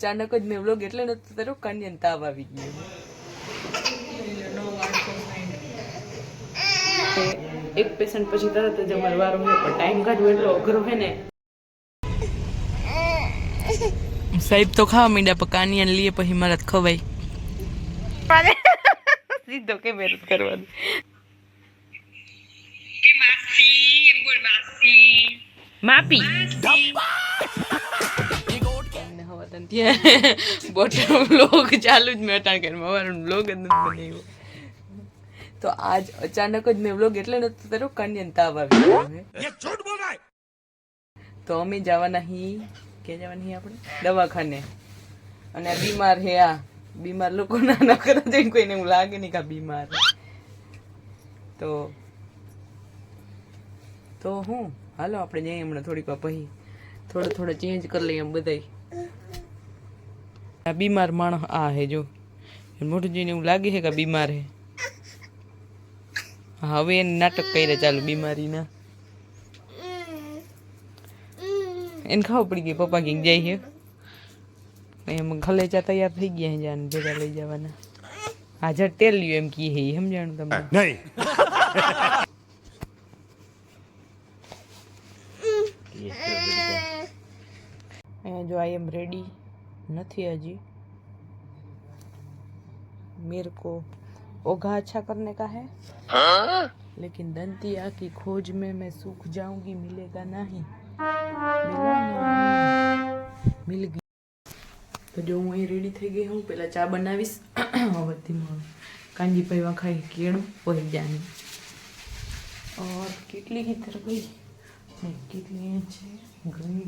અચાનક જ મેં વ્લોગ એટલે નતો તારો કન્યન તાવ આવી ગયો. એક પેશન્ટ પછી તરત જ અમારો વારો હોય પણ ટાઈમ કાઢવો એટલો અઘરો હોય ને. સાહેબ તો ખાવા મીંડા પણ કાનિયાને લઈએ પછી મારા ખવાય. સીધો કેમેરો કરવાની. માપી. બોટલ બ્લોગ ચાલુ જ મેં અટાણ કરી મારો બ્લોગ જ નથી બનાવ્યો. તો આજ અચાનક જ મેં બ્લોગ એટલે નતો તારો કન્યન તાવ આવી તો અમે જવાના હી કે જવાના હી આપણે? દવાખાને. અને બીમાર હે આ. બીમાર લોકો ના ન કરે જોઈને કોઈને એવું લાગે નહીં કે બીમાર તો તો હું? હાલો આપણે જઈએ હમણાં થોડીક વાર પછી. થોડો થોડો ચેન્જ કરી લઈએ એમ બધાય. બીમાર માણસ આ હે જો. મોટું જોઈને એવું લાગે છે કે બીમાર હે. હવે એને નાટક કર્યા ચાલુ બીમારીના. એને ખાવ પડી ગઈ પપ્પા ગીંગ જાય છે એમ ખલેચા તૈયાર થઈ ગયા છે જાન ભેગા લઈ જવાના. હાજર ટેલ્યું એમ કહે હે સમજાણું તમને? નહીં. જો આઈ એમ રેડી નથી હજી मेरे को ओघा अच्छा करने का है लेकिन दंतिया की खोज में मैं सूख जाऊंगी मिलेगा नहीं मिला नहीं मिल गई તો જો હું અહીં રેડી થઈ ગઈ હું પેલા ચા બનાવીશ વધીમાં કાંજીભાઈ વખાઈ કેળું પડી જાની और કેટલી की तरफ गई नहीं કેટલી છે ગઈ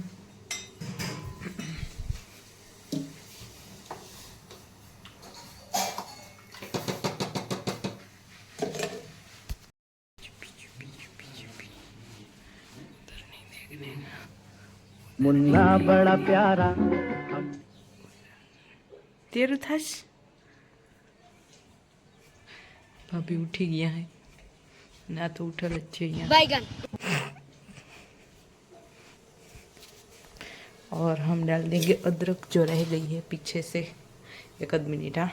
मुन्ना बड़ा प्यारा તેરું થશ ભાભી ઉઠી ગયા હે ના તો ઉઠેલ જ છે અહીંયા और हम डाल देंगे अदरक जो रह गई है पीछे से एक आध मिनट हाँ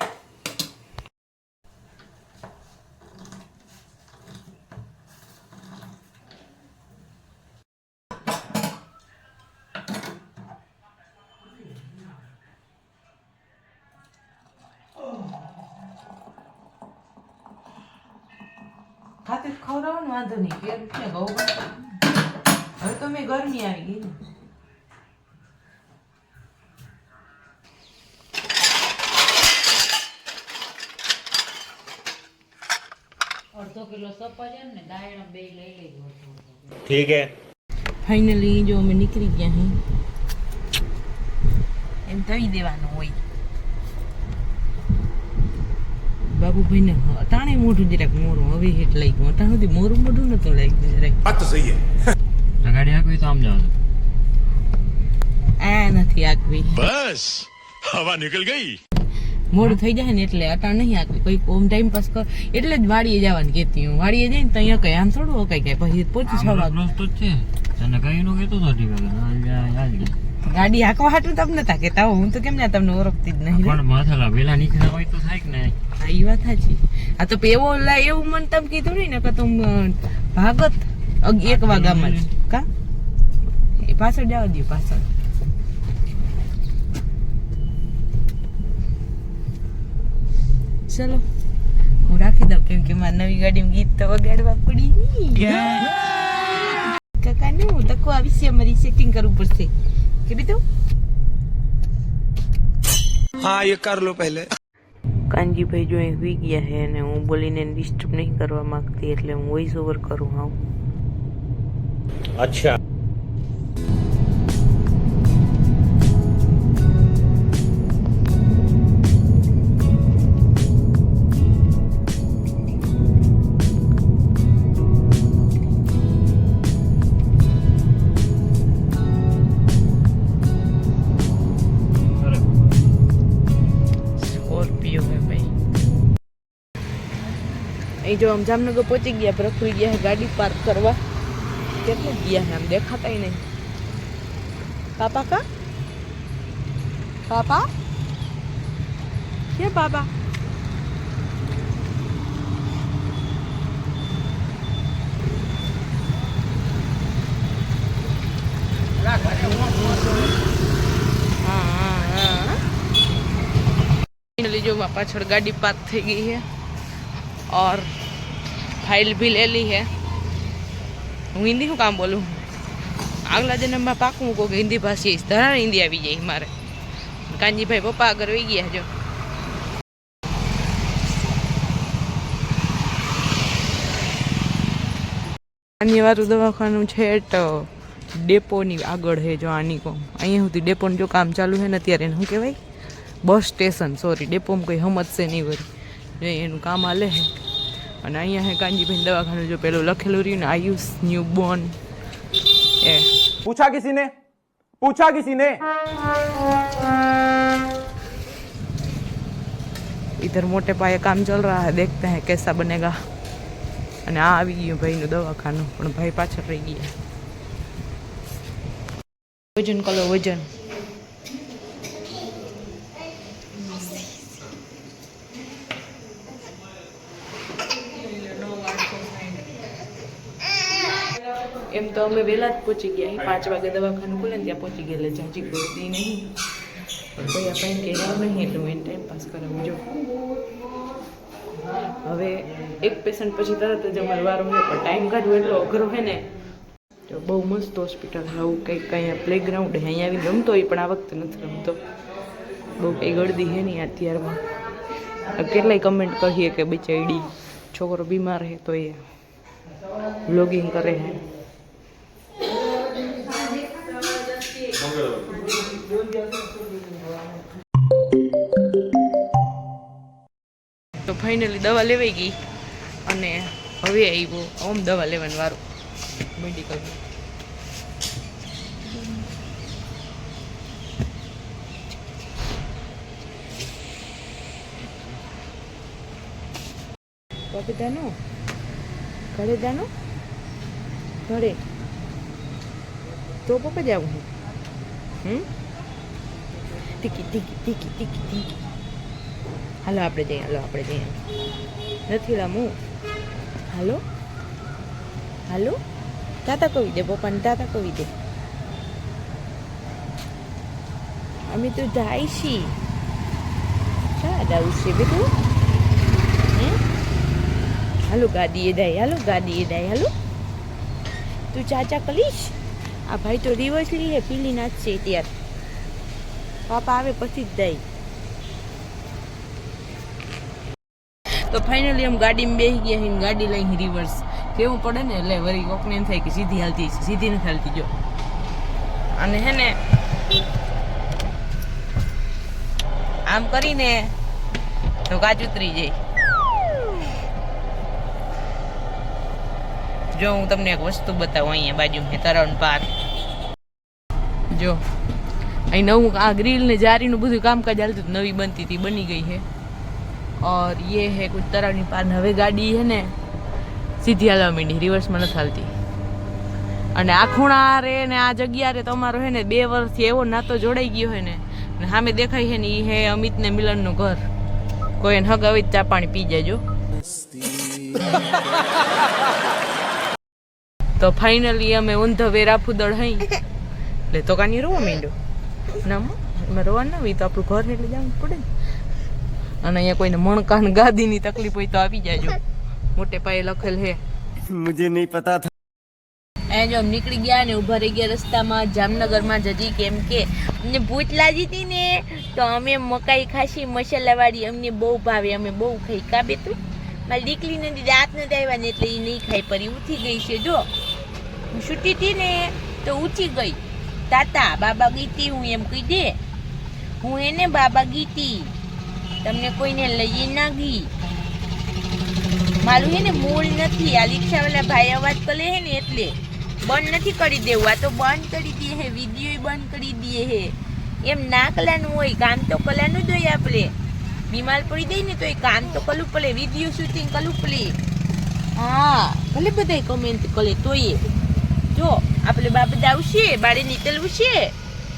ठीक है ફાઇનલી જો અમે નીકળી ગયા હી એમ થઈ દેવાનું હોય બાબુભાઈ ને અટાણે મોઢું જરાક મોરું હવે હેઠ લઈ ગયું અટાણ સુધી મોરું મોઢું નતું લાગ્યું જરાક बात तो सही है ગાડી હાંકવી તો આમ જવાનું આ નથી આગવી बस हवा निकल गई મોડું થઈ જાય ને એટલે અટાણ નહીં આગવી કોઈ ઓમ ટાઈમ પાસ કર એટલે જ વાડીએ જવાની કહેતી હું. વાડીએ જઈને તો અહીંયા કઈ આમ થોડું કઈ કઈ પછી પહોંચી છ વાગે છે. તને કઈ નું કહેતો હતો ગાડી હાંકવા હાટું તમને તા કેતા હું. તો કેમ ના તમને ઓળખતી જ નહીં પણ માથેલા વેલા નીકળ્યા હોય તો થાય કે નહીં? હા એ વાત સાચી આ તો પેવો લા એવું મન તમ કીધું નહીં ને કે તું ભાગત. એક વાગામાં જ. કા? પાછળ જવા દઉં પાછળ. ચલો. હું રાખી દઉં કેમ કે મારી નવી ગાડીમાં ગીત તો વગાડવા પડી કાકા ને હું તકો આ અમારી સેટિંગ કરવું પડશે. કે બીજું હા એ કર લો પહેલે. કાનજીભાઈ જો અહીં સુઈ ગયા છે અને હું બોલીને ડિસ્ટર્બ નહીં કરવા માંગતી એટલે હું વોઇસ ઓવર કરું હા અચ્છા. અહીં જો આમ જામનગર પહોંચી ગયા પ્રફુલ ગયા ગાડી પાર્ક કરવા. કેટલે ગયા આમ દેખાતાય નહીં. પાપા કા? પાપા કે બાબા? પાછળ ગાડી પાર્ક થઈ ગઈ છે. और फाइल भी ले ली है હું હિન્દી શું કામ બોલું આગલા જન્મમાં પાકું કહું કે હિન્દી ભાષી ધરા હિન્દી આવી જાય મારે કાનજીભાઈ પપ્પા આગળ વહી ગયા જો આની વાળું દવાખાનું છે તો ડેપોની આગળ છે જો આની કોમ અહીંયા સુધી ડેપોનું જો કામ ચાલુ છે ને અત્યારે એને શું કહેવાય બસ સ્ટેશન સોરી ડેપોમાં કોઈ સમજશે નહીં વળી જો એનું કામ હાલે છે અને અહીંયા હે કાનજીભાઈ દવાખાનું જો પેલું લખેલું રહ્યું ને આયુષ ન્યૂ બોર્ન એ पूछा किसी ने पूछा किसी ने इधर मोटे पाये काम चल रहा है देखते हैं कैसा बनेगा અને આ આવી ગયું ભાઈનું દવાખાનું પણ ભાઈ પાછળ રહી ગયા વજન કરો વજન એમ તો અમે વહેલા જ પહોંચી ગયા. પાંચ વાગે દવાખાનું ખુલે ને ત્યાં પહોંચી ગયેલા જાજી ગોળતી નહીં. કોઈ આપણે કહેવા નહીં, એટલે હું ટાઈમ પાસ કરાવું. જો. હવે એક પેશન્ટ પછી તરત જ અમારો વારો હોય પણ ટાઈમ કાઢવો એટલો અઘરો હોય ને. તો બહુ મસ્ત હોસ્પિટલ આવું કંઈક કંઈ પ્લેગ્રાઉન્ડ અહીંયા આવીને રમતો હોય, પણ આ વખતે નથી રમતો. બહુ કંઈ ગળદી હે નહીં અત્યારમાં. કેટલાય કમેન્ટ કહીએ કે બિચારી છોકરો બીમાર હે તો એ વ્લોગિંગ કરે હે તો ફાઇનલી દવા લેવાઈ ગઈ અને હવે આવ્યો ઓમ દવા લેવાનું વારું. મેડિકલ પપીતાનું ઘરે જાનું ઘરે. તો પપ્પા જાવું હું હમ ટીકી ટીકી ટીકી ટીકી ટીકી. હાલો, આપણે જઈએ, હાલો, આપણે જઈએ. નથી રમું હાલો? હાલો? તાતા કહી દે, પપ્પાને તાતા કહી દે. અમે તો જાય છી શા જાવું છે બેટું? હાલો, ગાડીએ જાય, હાલો, ગાડીએ જાય, હાલો. તું ચાચા કલીશ? આ ભાઈ તો રિવર્સ હે પીલી નાચશે ત્યાર પાપા આવે પછી જ જાય તો ફાઇનલી આમ ગાડીમાં બેસી ગયા છે ગાડી લઈને રિવર્સ કેવું પડે ને, એટલે વળી કોકને એમ થાય કે સીધી હાલતી છે, સીધી નથી હાલતી, જો. અને હે ને, આમ કરીને તો કાચ ઉતરી જાય. જો હું તમને એક વસ્તુ બતાવું અહીંયા બાજુમાં તરણ પાર્ક જો અહીં નવું આ ગ્રીલ ને જારીનું બધું કામકાજ હાલતું હતું, નવી બનતી હતી બની ગઈ છે और ये है कुछ तरह पार હવે ગાડી છે ને સીધી હાલવા માંડી રિવર્સમાં નથી હાલતી અને આ ખૂણા રે ને આ જગ્યા રે તમારો હે ને બે વર્ષથી એવો નાતો જોડાઈ ગયો હે ને ને સામે દેખાય છે ને એ હે અમિત ને મિલનનું ઘર કોઈ એને હગ આવી જ ચા પાણી પી જાજો તો ફાઇનલી અમે ઓન ધ હઈ. એટલે તો કાની રોવા માંડ્યો. ના એમાં રોવા ના હોય તો આપણું ઘર એટલે જવું પડે ને. અને અહીંયા કોઈને મણકાન ગાદીની તકલીફ હોય તો આવી જાજો. મોટે પાયે લખેલ હે. મુજે નહીં પતા થા. અહીંયા જો નીકળી ગયા ને ઊભા રહી ગયા રસ્તામાં જામનગરમાં જજી કેમ કે અમને ભૂત લાગી હતી ને તો અમે મકાઈ ખાસી મસાલાવાળી અમને બહુ ભાવે અમે બહુ ખાઈ. કાબે તું? મારી દીકરી નથી દાંત નથી આવ્યા ને એટલે એ નહીં ખાઈ પરી ઉઠી ગઈ છે જો. હું છૂટી હતી ને, તો ઊંચી ગઈ. તાતા, બાબા ગીતી, હું એમ કહી દે. હું એને બાબા ગીતી. તમને કોઈને લઈ ના ગઈ. મારું હે ને મૂળ નથી. આ રિક્ષાવાળા ભાઈ અવાજ કરે હે ને એટલે. બંધ નથી કરી દેવું. આ તો બંધ કરી દે હે. વીડિયો બંધ કરી દે હે. એમ ના કલાનું હોય. કામ તો કલાનું જ હોય આપણે. બીમાર પડી જાય ને તો એ કામ તો કરવું પડે. વીડિયો શૂટિંગ કરવું પડે. હા, ભલે બધા કમેન્ટ કરે, તોય જો આપણે બાબત આવશે બારે નીકળવું છે.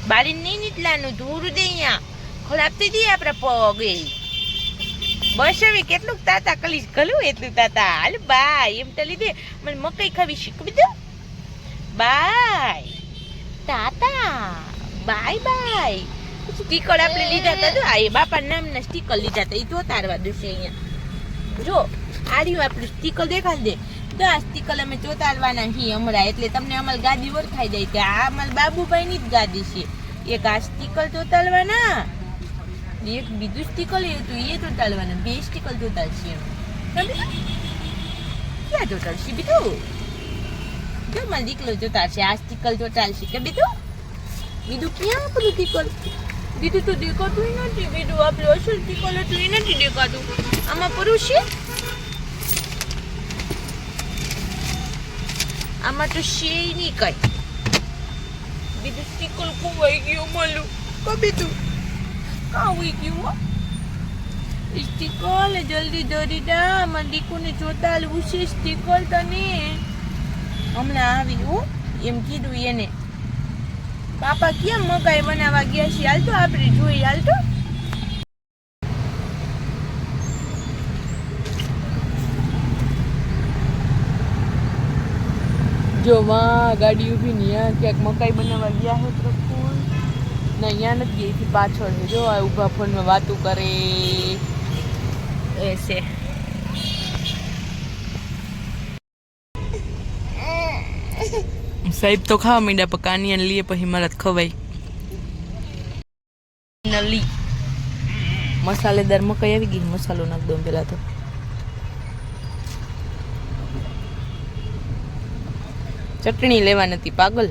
બારે નહીં નીકળવાનું દૂર દે અહીંયા. ખરાબ થઈ જઈએ આપણે પગ. બસ હવે કેટલુંક તાતા કલીશ ગલું એટલું તાતા. હાલ બાય, એમ ટલી દે મને મકઈ ખાવી શીખવી દો. બાય. તાતા. Bye bye. સ્ટીકર આપણે લીધા હતા જો. આ બાપા નામના સ્ટીકર લીધા હતા એ જો તારવા દેશે અહીંયા. જો આ આપણું સ્ટીકર દેખાડ દે. તો આ સ્ટીકર અમે ચોતાડવાના છીએ હમણાં. એટલે તમને અમારી ગાદી ઓળખાઈ જાય કે આ અમારા બાબુભાઈની જ ગાદી છે. એક આ સ્ટીકલ ચોતાડવાના એક બીજું સ્ટીકલ એ હતું એ ચોંટાડવાના. બે સ્ટીકલ ચોંટાડશે એમ. ક્યાં ચોંટાડશે બીજું? જો મારે દીકલો ચોંટાડશે, આ સ્ટીકલ ચોંટાડશે કે બીજું? બીજું ક્યાં આપણું ટીકલ? બીજું તો દેખાતું નથી. બીજું આપણું અસલ સ્ટીકલ હતું એ નથી દેખાતું. આમાં પુરુષ છે? આમાં તો શેય નહીં કઈ. બીજું સ્ટીકર ખોવાઈ ગયું મળું. કબી તું કાં હોઈ ગયું હો. સ્ટીકર જલ્દી દોરી દા મારા દીકુને જોતા છે સ્ટીકર તને. હમણાં આવી હો એમ કીધું એને. પાપા કેમ મકાઈ બનાવવા ગયા છે? હાલ તો આપણે જોઈ હાલ તો. જો માં ગાડી ઊભી ને અહીંયા ક્યાંક મકાઈ બનાવવા ગયા હે પ્રફુલ ના અહીંયા નથી અહીંથી પાછળ છે જો આ ઊભા ફોનમાં વાતું કરે. એસે સાહેબ તો ખાવા માંડ્યા પણ કાનિયાને લીએ પછી મારા ખવાય. નલી મસાલેદાર મકાઈ આવી ગઈ મસાલો નાખ દઉં પેલા તો. ચટણી લેવા નથી પાગલ.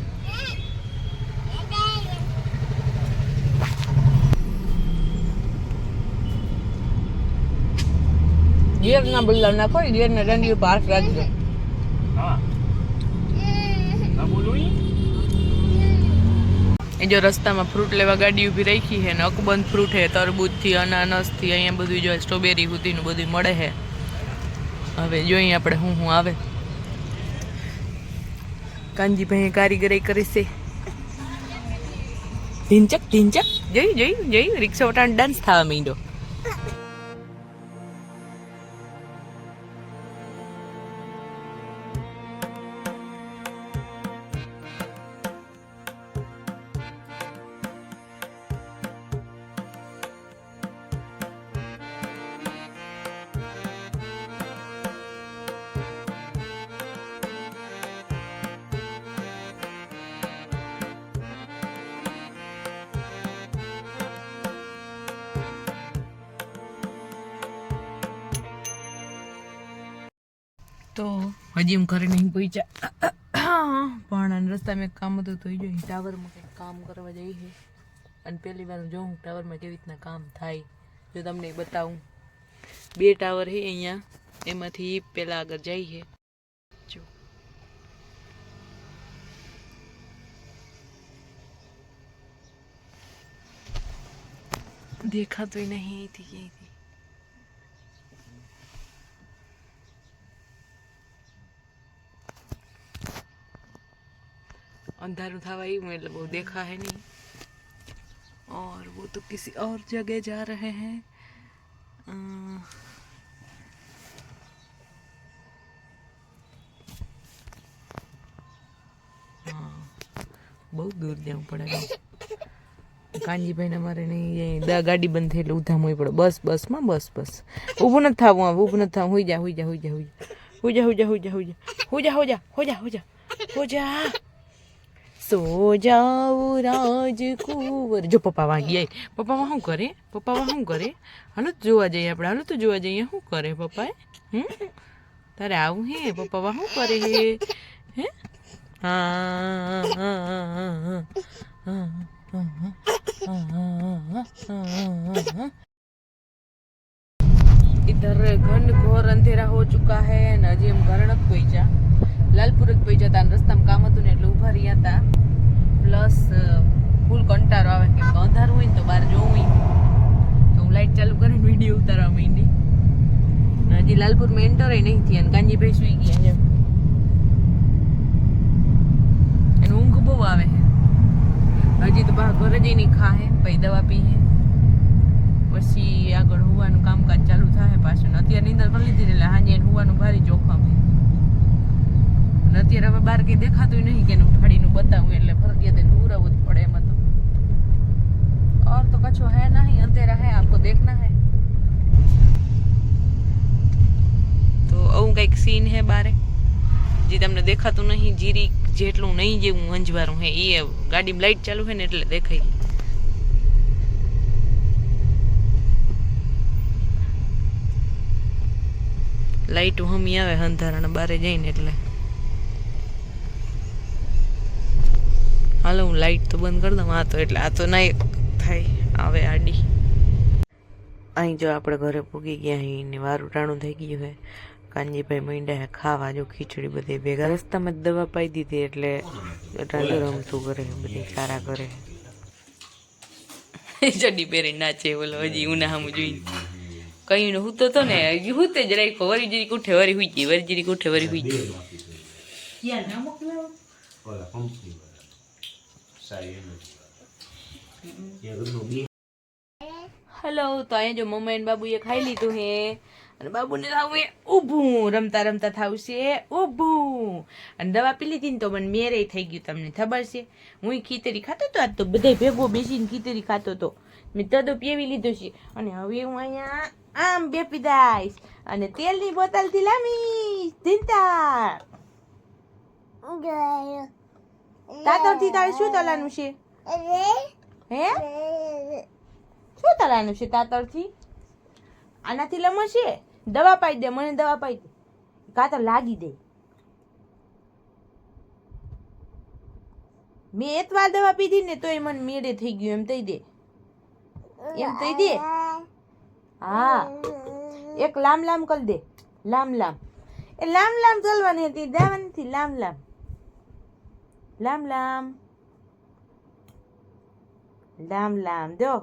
ગેર ના બદલા નાખો ગેર ને રંડી ઉપર હાથ રાખજો. એ જો રસ્તામાં ફ્રૂટ લેવા ગાડી ઊભી રાખી છે ને અકબંધ ફ્રૂટ છે તરબૂચથી અનાનસથી અહીંયા બધું જો સ્ટ્રોબેરી સુધીનું બધું મળે છે. હવે જોઈએ આપણે શું શું આવે. કાનજીભાઈ કારીગરી કરી છે. ઢીંચક ઢીંચક. જોયું જોયું જોયું રિક્ષા વટાણ ડાન્સ થવા માંડ્યો. તો હજી હું ઘરે નહીં પહોંચ્યા. પણ રસ્તામાં એક કામ હતું, તો જો ટાવરમાં કંઈક કામ કરવા જઈ છે. અને પહેલી વાર જોઉં, ટાવરમાં કેવી રીતના કામ થાય. જો તમને બતાવું. બે ટાવર છે અહીંયા, એમાંથી પહેલાં આગળ જાય છે. દેખાતું નહીં અહીંથી ક્યાંયથી. अंधारू था वही मतलब वो देखा है नहीं और वो तो किसी और जगह जा रहे हैं अ, हाँ બહુ દૂર જવું પડે કાનજીભાઈને અમારે નહીં એ દા ગાડી બંધ થઈ એટલે ઉધામ હોય પડે બસ બસમાં બસ બસ ઊભું નથી થવું હવે ઊભું નથી થવું હોઈ જા હોઈ જા હોઈ જા હોઈ જા હોઈ જા હોઈ જા હોઈ જા હોઈ જા હોઈ જા હોઈ જા હોઈ જા હો જા સો જાઓ રાજકુંવર જો પપ્પા વાગી આય પપ્પામાં શું કરે પપ્પામાં શું કરે હાલો તો જોવા જઈએ આપણે હાલો તો જોવા જઈએ શું કરે પપ્પાએ હમ તારે આવું હે પપ્પા શું કરે હે હે હા હા હા હા इधर घन घोर अंधेरा हो चुका है ને હજી એમ ઘર નથી પહોંચ્યા લાલપુર જ પહોંચ્યા હતા રસ્તામાં કામ હતું ને એટલે ઊભા રહ્યા હતા. પ્લસ ફૂલ કંટારો આવે. કે અંધારું હોય ને તો બહાર જોવું તો હું લાઇટ ચાલુ કરીને વીડિયો ઉતારવા માંડી. હજી લાલપુરમાં એન્ટર નહીં થયા અને કાંજીભાઈ સુઈ ગયા છે. એને ઊંઘ બહુ આવે છે. હજી તો બહાર ઘરે જઈને ખાહે, પછી દવા પીએ પછી આગળ હોવાનું કામકાજ ચાલુ થાય પાછું. અત્યારે નિંદર પણ લીધી એટલે હાજી હાજે હોવાનું ભારી જોખમ ને અત્યારે હવે બાર કંઈ દેખાતું નહીં કે એનું ઠાડીનું બતાવું એટલે ફરજિયાત એને ઉરાવવું જ પડે એમ તો. ઓર તો કછો હે નહીં, અંધેરા હે, આપકો દેખના હે. તો આવું કંઈક સીન હે બારે? જે તમને દેખાતું નહીં જીરી જેટલું નહીં જેવું અંજવારું હે, એ ગાડીમાં લાઈટ ચાલુ હે ને એટલે દેખાય લાઇટ હમી આવે અંધારાના બારે જઈને એટલે. હાલો હું લાઈટ તો બંધ કરી દઉં આ તો એટલે આ તો ના થાય. આવે આડી. અહીં જો આપણે ઘરે પૂગી ગયા અહીં ને વારું ટાણું થઈ ગયું હે. કાનજીભાઈ માંડ્યા હે ખાવા જો ખીચડી બધી ભેગા. રસ્તામાં જ દવા પાઈ દીધી એટલે રમતું કરે બધી સારા કરે. ચડી પહેરી નાચે બોલો હજી ઉના જોઈને જોઈ. કઈ ને હું તો તો ને હજી હું તે જ રાખ્યો. વરી જરી ઉઠે વરી હુઈ ગઈ વરી જરી ઉઠે વરી હુઈ ગઈ. હેલો તો અહીંયા જો મમ્મી અને બાબુએ ખાઈ લીધું હે. અને બાબુને થાવું એ ઊભું રમતા રમતા થાવું છે ઊભું. અને દવા પી લીધી ને તો મને મેરે થઈ ગયું તમને ખબર છે? હું ખીચડી ખાતો તો આજ તો બધે ભેગો બેસીને ખીચડી ખાતો તો. મેં તદો પીવી લીધું છે. અને હવે હું અહીંયા આમ બેપી દઈશ અને તેલની બોટલથી લાવીશ ચિંતા તાતરથી તારે શું તલાનું છે? હે? શું તલાનું છે તાતરથી આનાથી લમશે દવા પાઈ દે, મને દવા પાઈ દે. કાતર લાગી દે. મેં એતવાર દવા પીધી ને તોય મને મેળે થઈ ગયું, એમ થઈ દે. એમ થઈ દે? હા. એક લામ લામ કરી દે. લામ લામ. એ લામ લામ ચલવાની હતી દેવાની નથી લામ લામ. લામ લામ લામ લામ જો,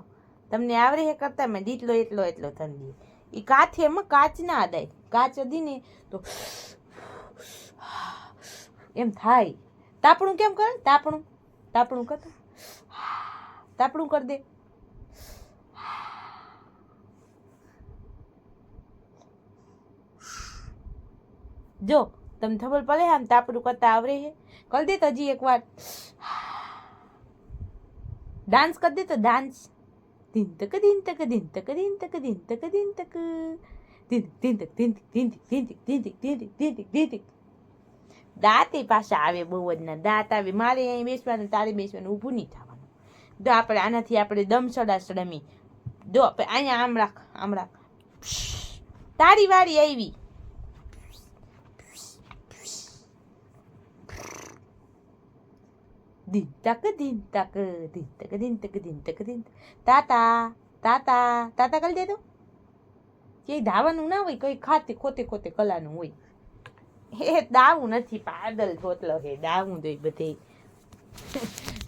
તમને આવડે હે કરતા મેં જેટલો એટલો એટલો ઠંડી એ કાચ એમાં કાચ ના આદાય કાચ હતી ને તો એમ થાય. તાપણું કેમ કરે? તાપણું. તાપણું કર. તાપણું કરી દે. જો, તમને ખબર પડે આમ તાપણું કરતા આવરે હે કરી દે હજી એકવાર ડાન્સ કરી દે તો ડાન્સ દિન તક દિન તક દિન તક દિન તક દિન તક દિન તક દિન દિન તક દિન તક દિન તક દિન તક દિન તક દિન તક દિન તક દિન તક દાંતે પાછા આવે બહુ જ ના દાંત આવે મારે અહીં બેસવાનું તારે બેસવાનું ઊભું નહીં થવાનું જો આપણે આનાથી આપણે દમ સડા સડમી જો આપણે અહીંયા આમ રાખ આમ રાખ તારી વાળી આવી દિન તક દિન તક દિન તક દિન તક દિન તક દિન તાતા તાતા તાતા કરી દે તો કે ધાવાનું ના હોય કઈ ખાતે ખોતે ખોતે કલાનું હોય હે દાવું નથી પાદલ થોતલો હે દાવું દોઈ બધે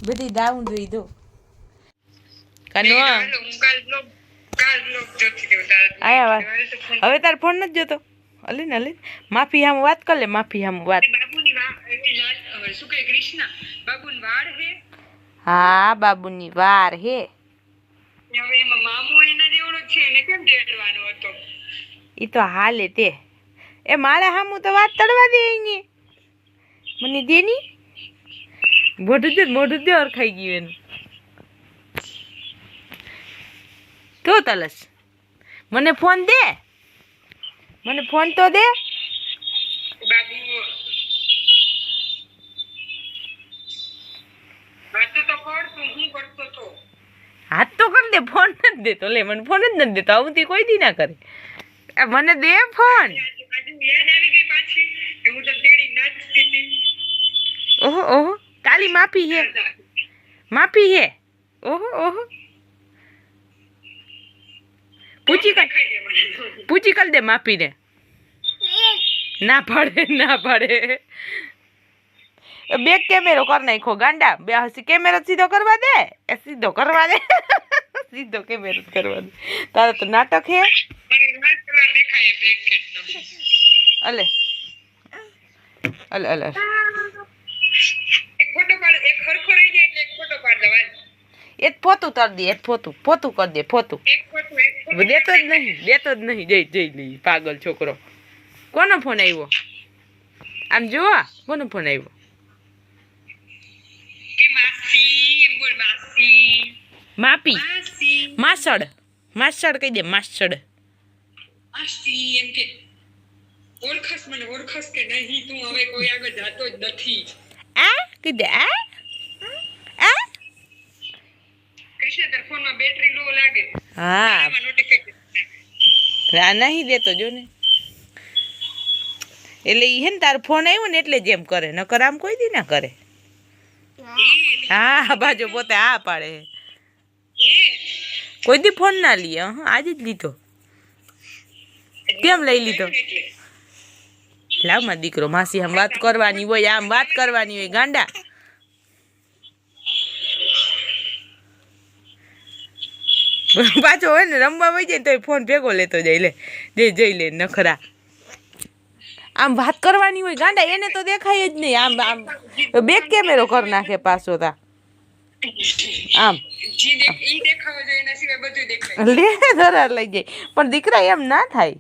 બધી દાવું દોઈ દો કનવા આયા વાત હવે તાર ફોન નથી જોતો અલી ને અલી માફી હામ વાત કર લે માફી હામ વાત ખબર શું કે કૃષ્ણ બાબુન વાળ હે? હા બાબુની વાર હે. હવે એમાં મામો એના જેવડો છે. એને કેમ તેડવાનો હતો? ઈ તો હાલે તે. એ મારા હામું તો વાત તડવા દે એની મને દેની મોઢું દે મોઢું દે ઓર ખાઈ ગયું એનું. તો તલસ. મને ફોન દે. મને ફોન તો દે. હાથ તો કરી દે, ફોન નથી દેતો. લે, મને ફોન જ નથી દેતો. આવું તે કોઈ દી ના કરે. મને દે ફોન. ઓહો ઓહો. તાલી માફી હે. માફી હે. ઓહો ઓહો. પૂછી કર પૂછી કર દે માફી ને ના પાડે ના પાડે. બે કેમેરો કર નાખો ગાંડા. બે હસી કેમેરો સીધો કરવા દે. એ સીધો કરવા દે. સીધો કેમેરો કરવા દે. તારે તો નાટક હે? અલે. અલે અલે. એ પોતું તર દે એ પોતું પોતું કરી દે ફોતું દેતો જ નહીં દેતો જ નહીં. જઈ જઈ નહીં પાગલ છોકરો. કોનો ફોન આવ્યો? આમ જુઓ કોનો ફોન આવ્યો? માપી. માસડ. માસડ કહી દે માસડ. આશી એમ કે ઓળખસ મને ઓળખસ કે નહીં તું હવે કોઈ આગળ જાતો જ નથી. આ? કહી દે આ? આ? કૃષ્ણ ફોનમાં બેટરી લો લાગે. હા. આ નહીં દેતો જો ને. એટલે ઈ હે ને તારો ફોન આવ્યો ને એટલે જેમ કરે નકર આમ કોઈ દી ના કરે. હા બાજુ પોતે આ પાડે. કોઈ દી ફોન ના લીએ આજે જ લીધો. કેમ લઈ લીધો? લાવમાં દીકરો, માસી આમ વાત કરવાની હોય, આમ વાત કરવાની હોય, ગાંડા. પાછો હોય ને, રમવા વહી જાય તો ફોન ભેગો લેતો જાય, લે, જે જઈ લે, નખરા. આમ વાત કરવાની હોય, ગાંડા, એને તો દેખાય જ નહીં. આમ આમ બેક કેમેરો કરી નાખે પાછો તા. આમ. ઈ દેખાવો જોઈએ એના સિવાય બધું દેખાય લે ધરાર લઈ જાય પણ દીકરા એમ ના થાય.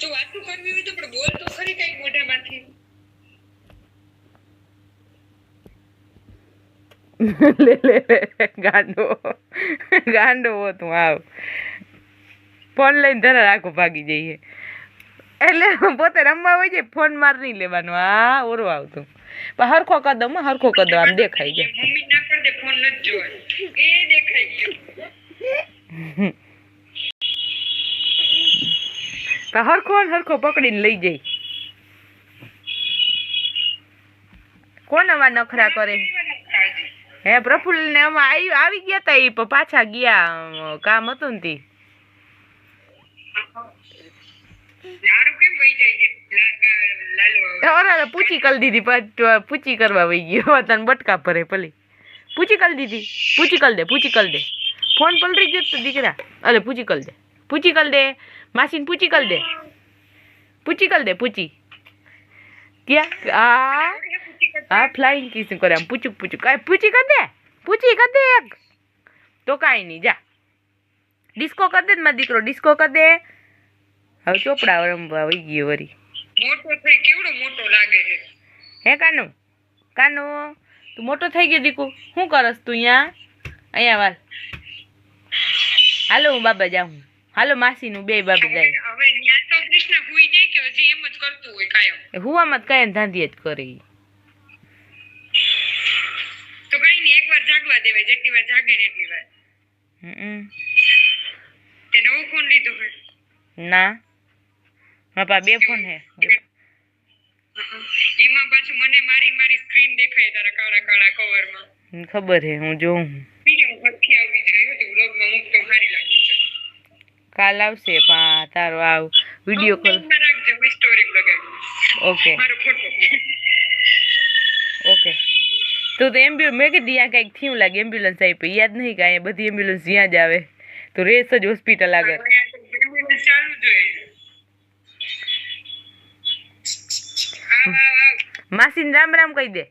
તો વાતું કરવી હોય તો પણ બોલ તો ખરી કંઈક મોઢામાંથી. લે લે લે ગાંડો. ગાંડો હો તું આવ. ફોન લઈને ધરા રાખો ભાગી જઈએ. એટલે પોતે રમવા હોય જાય ફોન માર નહીં લેવાનો. આ ઓરો આવતું. પણ હરખો કદમ હો, હરખો કદમ આમ દેખાઈ જાય મમ્મી ના કર દે ફોન નથી જોવાનો એ દેખાઈ ગયો. હરખો ને હરખો પકડીને લઈ જાય. કોણ આવા નખરા કરે? હે પ્રફુલ્લ ને આમાં આવી આવી ગયા તા એ પાછા ગયા કામ હતું ને તી. ઓરા પૂછી કરી દીધી પાછું પૂછી કરવા વઈ ગયો તને બટકા ભરે ભલે પૂછી કરી દીધી પૂછી કરી દે પૂછી કરી દે ફોન પલરી ગયો તો દીકરા અરે પૂછી કરી દે પૂછી કરી દે માસીને પૂછી કરી દે પૂછી કરી દે પૂછી ક્યાં આ હા ફ્લાઇંગ કિસ કરે આમ પૂછું પૂછું કાંઈ પૂછી કરી દે પૂછી કરી દે એક તો કાંઈ નહીં જા ડિસ્કો કરી દે ને મારો દીકરો ડિસ્કો કરી દે હવે ચોપડા રમવા આવી ગયો વરી. મોટો થઈ કેવડો મોટો લાગે છે? હે કાનુ? કાનુ તું મોટો થઈ ગયો દીકુ. શું કરસ તું અહીંયા અહીંયા વાલ. હાલો હું બાબા જાઉં. હાલો માસીનું બે બાબા જાય. હવે ન્યા તો કૃષ્ણ હુઈ જાય કે હજી એમ જ કરતું હોય કાયમ? હુવામાં જ કાયમ ધાંધી જ કરે તો કઈ નહીં એકવાર જાગવા દેવાય. જેટલી વાર જાગે ને એટલી વાર. હમ. તે નવો ફોન લીધો હોય. ના. મારા પા બે ફોન હે. એમાં પાછું મને મારી મારી સ્ક્રીન દેખાય તારા કાળા કાળા કવરમાં હમ, ખબર હે હું જોઉં છું. બીજું હું ફરતી આવી ગઈ તો વ્લોગમાં મૂકતો સારી લાગી છે કાલ આવશે પા તારો આવ. Video call. માં રાખજો મેં સ્ટોરી લગાવી ઓકે. મારો ફોટો ઓકે. તું તો એમ્બ્યુલન્સ મેં કીધું ત્યાં કંઈક થયું લાગે એમ્બ્યુલન્સ આપી યાદ નહીં કે અહીંયા બધી એમ્બ્યુલન્સ જ્યાં જ આવે. તો રેસ જ હોસ્પિટલ આગળ એમ્બ્યુલન્સ ચાલુ જોઈએ આવ આવ આવ માસીને રામ રામ કહી દે.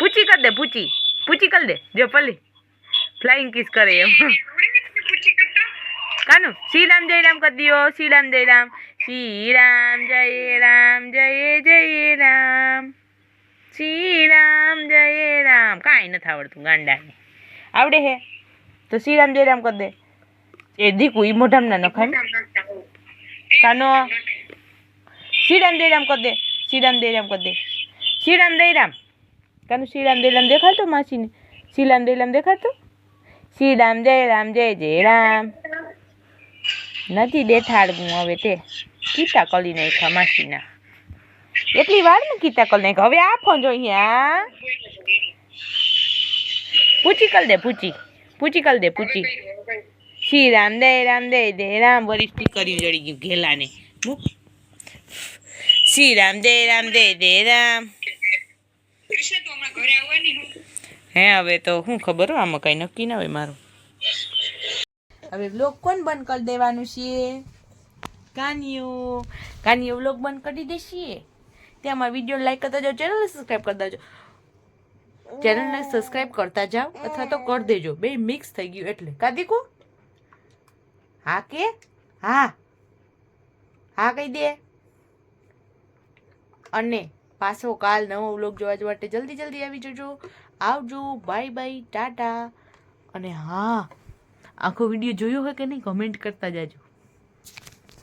પૂછી કર દે પૂછી. પૂછી કર દે. જો પલી. ફ્લાઇંગ કિસ કરે એમ. કાનું? શ્રી રામ જય રામ કરી દો શ્રી રામ જય રામ. શ્રી રામ જય રામ જય જય રામ. શ્રી રામ જય રામ. કાંઈ નથી આવડતું ગાંડાને. આવડે હે? તો શ્રી રામ જય રામ કરી દે. એ દીકુ એ મોઢામાં ના? નખાય. કાનો? શ્રી રામ જય રામ કરી દે શ્રી રામ જય રામ કરી દે. શ્રી રામ જય રામ કાનું શ્રી રામ જય રામ દેખાડતો માસીને? શ્રી રામ જય રામ દેખાડતો? શ્રી રામ જય રામ જય જય રામ નથી દેખાડવું હવે તે. કીતા કલી નાખ્યા માસીના. એટલી વાર ને કીતા કલી નાખ્યા. હવે આ ફોન જો અહીંયા પૂછી કર દે, પૂછી. પૂછી કર દે, પૂછી. શ્રી રામ દે રામ દે દે રામ વળી કર્યું જડી ગયું ઘેલાને. મૂક. શ્રી રામ જય રામ જય જય રામ કૃષ્ણ તો હમણાં ઘરે આવવાની હું હે હવે તો શું ખબર હો આમાં કઈ નક્કી ના હોય મારું હવે વ્લોગ કોણ બંધ કરી દેવાનું છે કાનિયો કાનિયો વ્લોગ બંધ કરી દેશીએ ત્યાં વીડિયો લાઈક કરતા જાઓ ચેનલ સબસ્ક્રાઈબ કરતા જાઓ ચેનલને સબસ્ક્રાઈબ કરતા જાઓ અથવા તો કરી દેજો બે મિક્સ થઈ ગયું એટલે કાદીકુ હા કે હા હા કહી દે અને પાછો કાલ નવો વ્લોગ જોવા માટે જલ્દી જલ્દી આવી જજો. આવજો. બાય બાય ટાટા અને હા, આખો વીડિયો જોયો હોય કે નહીં કમેન્ટ કરતા જાજો.